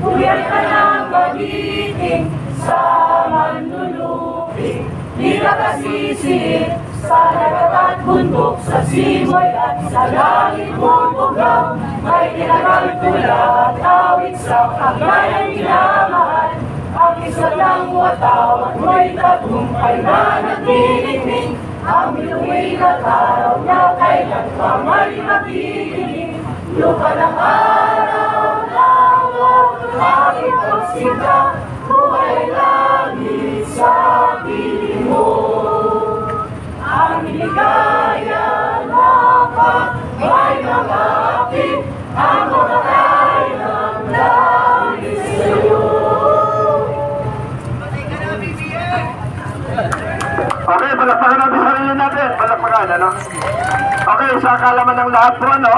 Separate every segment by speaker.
Speaker 1: Kuyan ka ng magiting sa manlulupi. Di ka kasisip sa dagat at bundok, sa simoy at sa langit mo bugaw. May tinatawid tula at awit sa hanggang minamahal. Ang isa't ng watawan mo'y tagumpay na nagbibiging Ang biluwi na araw niya kailan pa may mabibiling Lupa ng araw ng aking pagsika Buhay langit sa piling mo Ang ligaya na pa may mga api Ang makakay
Speaker 2: Palakpakan, ano? Okay, sa kalaman ng lahat po, ano?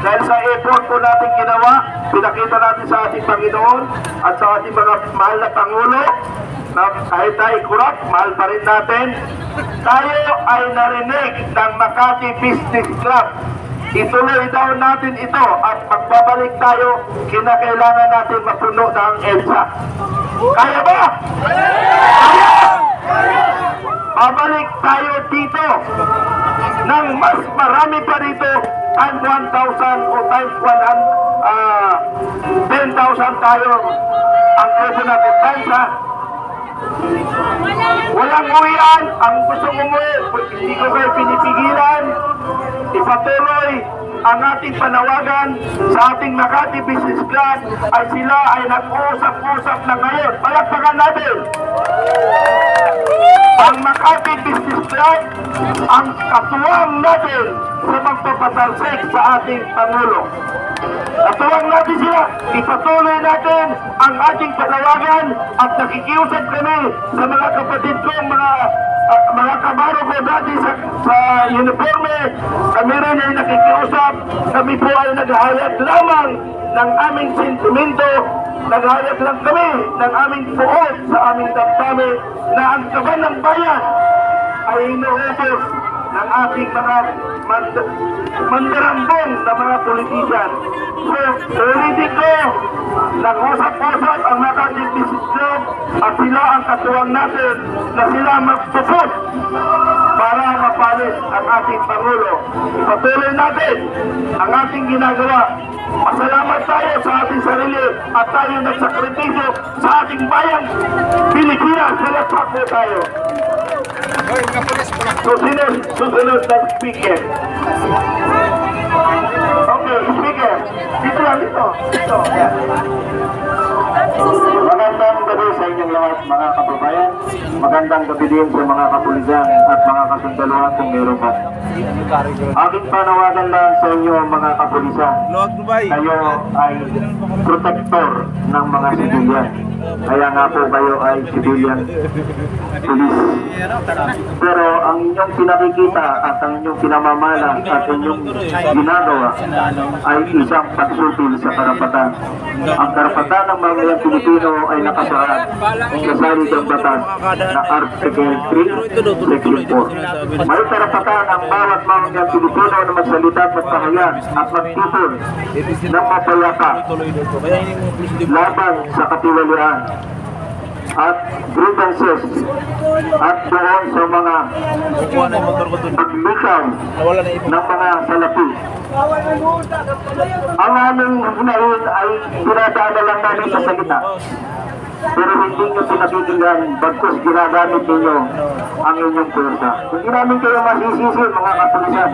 Speaker 2: Dahil sa effort po natin ginawa, pinakita natin sa ating Panginoon at sa ating mga mahal na Pangulo na kahit tayo kurap, mahal pa rin natin. Tayo ay narinig ng Makati Business Club. Ituloy daw natin ito at magbabalik tayo, kinakailangan natin mapuno ng EDSA. Kaya ba? Babalik tayo dito ng mas marami pa dito times 1,000 o times 100, ah, 10,000 tayo ang pwede natin times ha. Walang uwian, ang gusto umuwi, hindi ko kayo pinipigilan. Ipatuloy ang ating panawagan sa ating Makati Business Club ay sila ay nag-uusap-usap na ngayon. Palakpakan natin! Ang Makati Business ang katuwang natin sa magpapatalsik sa ating Pangulo. Katuwang natin sila, ipatuloy natin ang ating panawagan at nakikiusap kami sa mga kapatid kong mga ah, mga kabaro ko dati sa, sa uniforme. Kami rin ay nakikiusap. Kami po ay naghahayag lamang ng aming sentimento Naghayag lang kami ng aming puot sa aming damdamin na ang kaban ng bayan ay inuubos ng ating mga mand mandarambong na mga politician. So, ulitin ko, nag-usap-usap ang Business Club at sila ang katuwang natin na sila magpupot para mapalis ang ating Pangulo. Ipatuloy natin ang ating ginagawa. Pasalamat tayo sa ating sarili at tayo nagsakripisyo sa ating bayang Pilipinas. Salapag po tayo. Susunod, susunod na speaker. Okay, speaker. Dito lang, dito. Dito. Yan. Magandang gabi sa inyong lahat mga kababayan. Magandang gabi din sa mga kapulisan at mga kasundaluhan kung meron pa. Aking panawagan lang sa inyo mga kapulisan. Kayo ay protector ng mga sibilyan. Kaya nga po kayo ay civilian police. Pero ang inyong pinakikita at ang inyong pinamamala at inyong ginagawa ay isang pagsutil sa karapatan. Ang karapatan ng mga mayang Pilipino ay nakasaad sa salid ng batas na Article 3, Section 4. May karapatan ang bawat mga mayang Pilipino na magsalita at magpahayag at magtipon ng mapayapa laban sa katiwalian at grievances at doon sa mga paglikaw ng mga salapi. Ang aming hinahin ay pinadaan lang namin sa salita. Pero hindi nyo pinakikinggan bagkus ginagamit ninyo ang inyong pwersa. Hindi namin kayo masisisi mga kapulisan.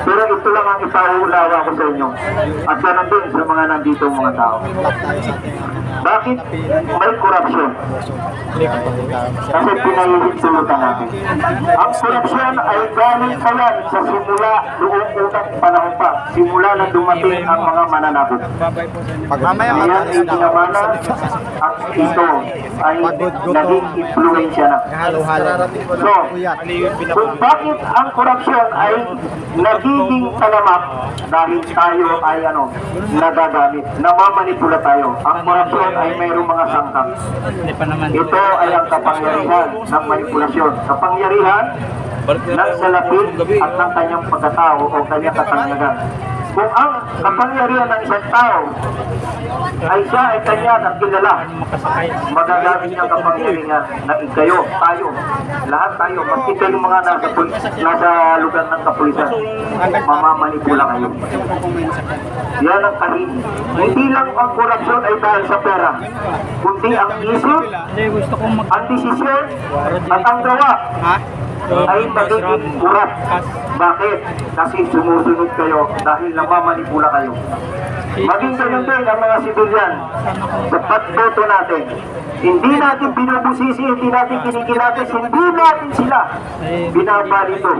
Speaker 2: Pero ito lang ang ipauulawa ko sa inyo. At ganun din sa mga nandito mga tao. Bakit may corruption? Kasi pinahilig sulutan natin. Ang korupsyon ay galing pa yan sa simula noong unang panahon pa. Simula na dumating ang mga mananakot.
Speaker 3: Mamaya
Speaker 2: Ayan ay pinamana at ito ay naging impluensya na. So, kung bakit ang korupsyon ay nagiging talamak dahil tayo ay ano, nagagamit, namamanipula tayo. Ang korupsyon ay mayroong mga sangkap. Ito ay ang kapangyarihan ng manipulasyon. Kapangyarihan ng salapit at ng kanyang pagkatao o kanyang katanyagan. Kung ang kapangyarihan ng isang tao ay siya ay kanya na kilala, magagamit ng kapangyarihan na ikayo, tayo, lahat tayo, maski kayo mga nasa, nasa lugar ng kapulisan, mamamanipula kayo. Yan ang kahin. Hindi lang ang korupsyon ay dahil sa pera, kundi ang isip, ang desisyon, at ang gawa ay magiging urat. Bakit? Kasi sumusunod kayo dahil namamanipula kayo. Maging ganun din ang mga sibilyan sa pagboto natin. Hindi natin binubusisi, hindi natin kinikilatis, hindi natin sila binabalito.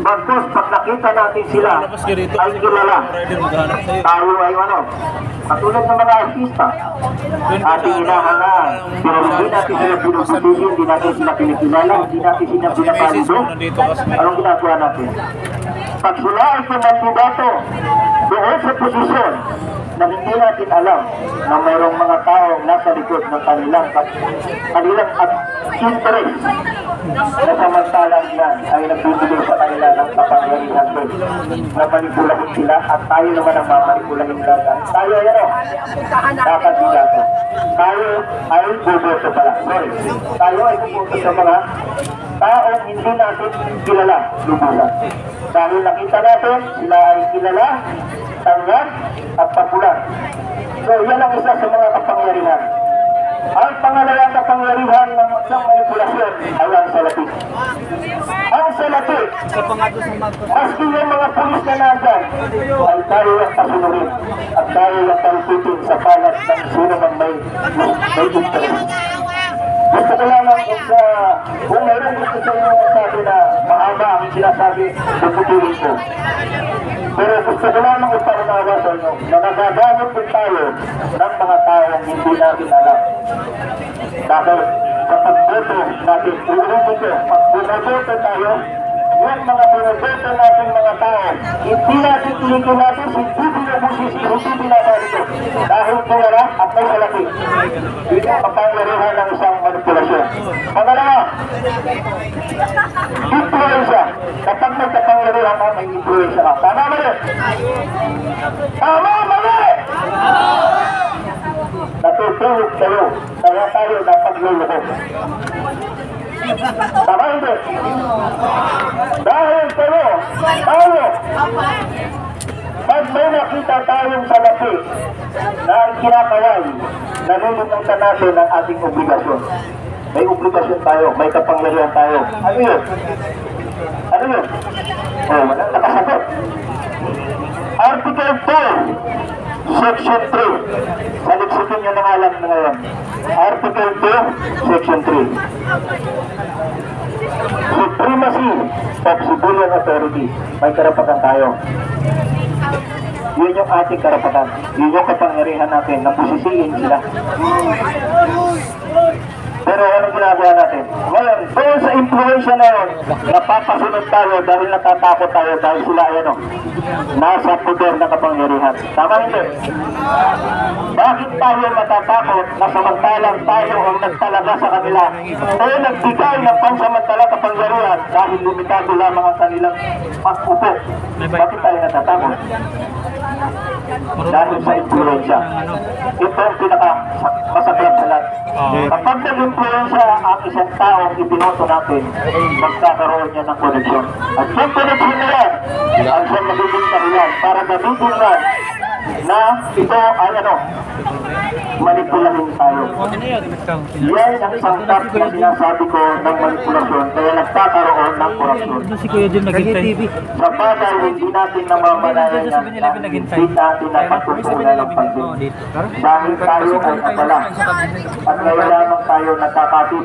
Speaker 2: Bagkos, pag nakita natin sila, ay kilala. Tayo ay ano, katulad ng mga artista, ating hinahangaan. Pero hindi natin sila binubusisi, hindi natin sila kinikilala, hindi natin sila binabalito. Anong ginagawa natin? Pag sila ay kumandidato doon sa posisyon na hindi natin alam na mayroong mga taong nasa likod ng kanilang kanilang at interest na samantalang yan ay nagbibigay sa kanila ng kapangyarihan din na manipulahin sila at tayo naman ang mamanipulahin nila. Tayo ay ano? Kakandidato. Tayo ay buboto pala. Sorry. Tayo ay buboto sa mga taong hindi natin kilala lubusan. Dahil nakita natin, sila ay kilala, tanggap, at popular. So, yan ang isa sa mga kapangyarihan. Ang pangalawang kapangyarihan ng isang manipulasyon ay ang salapi. Ang salapi, maski yung mga pulis na nandyan, ay tayo ang kasunurin at tayo ang tangkitin sa palat ng sino man may, may interest. Gusto ko lang kung sa kung mayroong gusto sa inyo magsabi na mahaba ang sinasabi, puputuloy ko. Pero gusto ko lang ng ipaunawa sa inyo na nagagamit din tayo ng mga taong hindi natin alam. Dahil sa pagboto natin, uulit ko, pag bumaboto tayo, yung mga binoboto natin mga tao, hindi natin tuligin natin, hindi binabusisi, hindi binabalito. Dahil kilala at may salaki. Yun ang ng isang manipulasyon. Pangalawa, influensya. Kapag may kapangyarihan ka, may influensya ka. Tama ba rin? Tama, mali! Natutulog kayo, kaya tayo napagluluho. Tama hindi? Dahil kayo, tayo, pag may nakita tayong salapi na ang kinakaway, nalilimutan natin ang ating obligasyon. May obligasyon tayo, may kapangyarihan tayo. Ano yun? Ano yun? Oh, wala nakasagot. Article 2, Section 3. Saliksikin nyo ng alam na ngayon. Article 2, Section 3. Supremacy of civilian authority. May karapatan tayo. Yun yung ating karapatan. Yun yung kapangyarihan natin na posisiin sila. Pero anong ginagawa natin? Ngayon, doon sa influensya na yun, napapasunod tayo dahil natatakot tayo dahil sila ay ano, nasa poder na kapangyarihan. Tama hindi? Bakit tayo natatakot na samantalang tayo ang nagtalaga sa kanila o nagbigay ng pansamantala kapangyarihan dahil limitado lamang ang kanilang pag-upo? Bakit tayo natatakot? Dahil sa influensya. Ito ang pinaka masaklap sa lahat. Kapag nag-influensya ang isang taong ibinoto natin, magkakaroon niya ng koneksyon. At yung koneksyon na yan, ang siyang magiging dahilan para nabibigyan na ito ay ano, manipulahin tayo. Yan ang sangkap na sinasabi ko ng manipulasyon kaya nagkakaroon ng korupsyon. Sa bagay, hindi natin namamalayan yan na hindi natin napatutunan ng pansin. Dahil tayo ay abala. At ngayon lamang tayo nagkakatulog